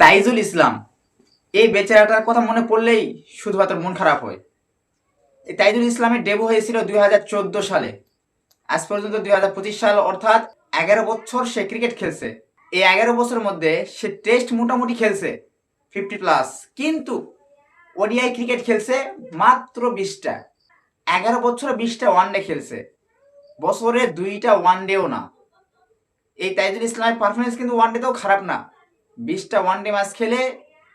তাইজুল ইসলাম, এই বেচারাটার কথা মনে পড়লেই শুধুমাত্র মন খারাপ হয়। এই তাইজুল ইসলামের ডেবু হয়েছিল দুই হাজার চোদ্দ সালে। আজ পর্যন্ত দু হাজার পঁচিশ সাল, অর্থাৎ এগারো বছর সে ক্রিকেট খেলছে। এই এগারো বছরের মধ্যে সে টেস্ট মোটামুটি খেলছে ফিফটি প্লাস কিন্তু ওডিআই ক্রিকেট খেলছে মাত্র বিশটা। এগারো বছরে বিশটা ওয়ানডে খেলছে। বছরে দুইটা ওয়ানডেও না। এই তাইজুল ইসলামের পারফরমেন্স কিন্তু ওয়ান ওয়ানডেতেও খারাপ না। বিশটা ওয়ানডে ম্যাচ খেলে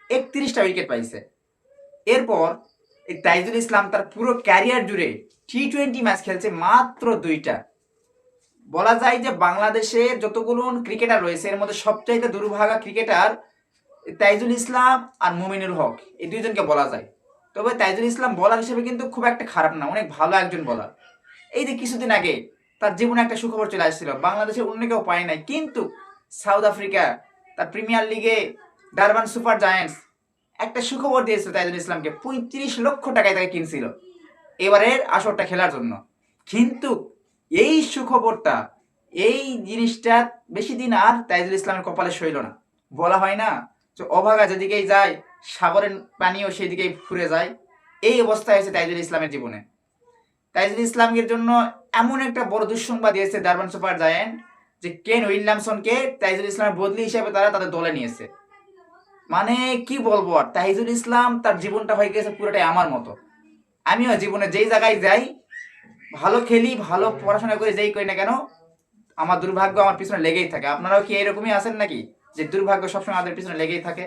একত্রিশটা উইকেট পাইছে। এরপর এই তাইজুল ইসলাম তার পুরো ক্যারিয়ার জুড়ে টি টোয়েন্টি ম্যাচ খেলছে মাত্র দুইটা। বলা যায় যে বাংলাদেশে যতগুলো ক্রিকেটার রয়েছে, এর মধ্যে সবচাইতে দুর্ভাগা ক্রিকেটার তাইজুল ইসলাম আর মুমিনুল হক। এই দুইজনকে বলা যায়। তবে তাইজুল ইসলাম বলার হিসেবে কিন্তু খুব একটা খারাপ না, অনেক ভালো একজন বলার এই যে কিছুদিন আগে তার জীবনে একটা সুখবর চলে আসছিল, বাংলাদেশের অন্য কেউ পায় নাই, কিন্তু সাউথ আফ্রিকা তার প্রিমিয়ার লিগে ডারবান সুপার জায়ান্টস একটা সুখবর দিয়েছিল তাইজুল ইসলামকে, পঁয়ত্রিশ লক্ষ টাকায় তাকে কিনছিল। এবারের আসরটা খেলার জন্য। কিন্তু এই সুখবরটা, এই জিনিসটা বেশি দিন আর তাইজুল ইসলামের কপালে সইল না। বলা হয় না যে অভাগা যেদিকেই যায়, সাগরের পানিও সেই দিকেই ফুরে যায়। এই অবস্থা হয়েছে তাইজুল ইসলামের জীবনে। তাইজুল ইসলামের জন্য এমন একটা বড় দুঃসংবাদ দিয়েছে ডারবান সুপার জায়ান্ট যে কেন উইলিয়ামসনকে তাইজুল ইসলামের বদলি হিসেবে তারা তাদের দলে নিয়েছে। মানে কি বলব আর তাইজুল ইসলাম তার জীবনটা হয়ে গেছে পুরোটাই আমার মতো। আমিও জীবনে যেই জায়গায় যাই, ভালো খেলি, ভালো পড়াশোনা করে, যেই করি না কেন, আমার দুর্ভাগ্য আমার পিছনে লেগেই থাকে। আপনারাও কি এরকমই আছেন নাকি? যে দুর্ভাগ্য সবসময় আমাদের পিছনে লেগেই থাকে।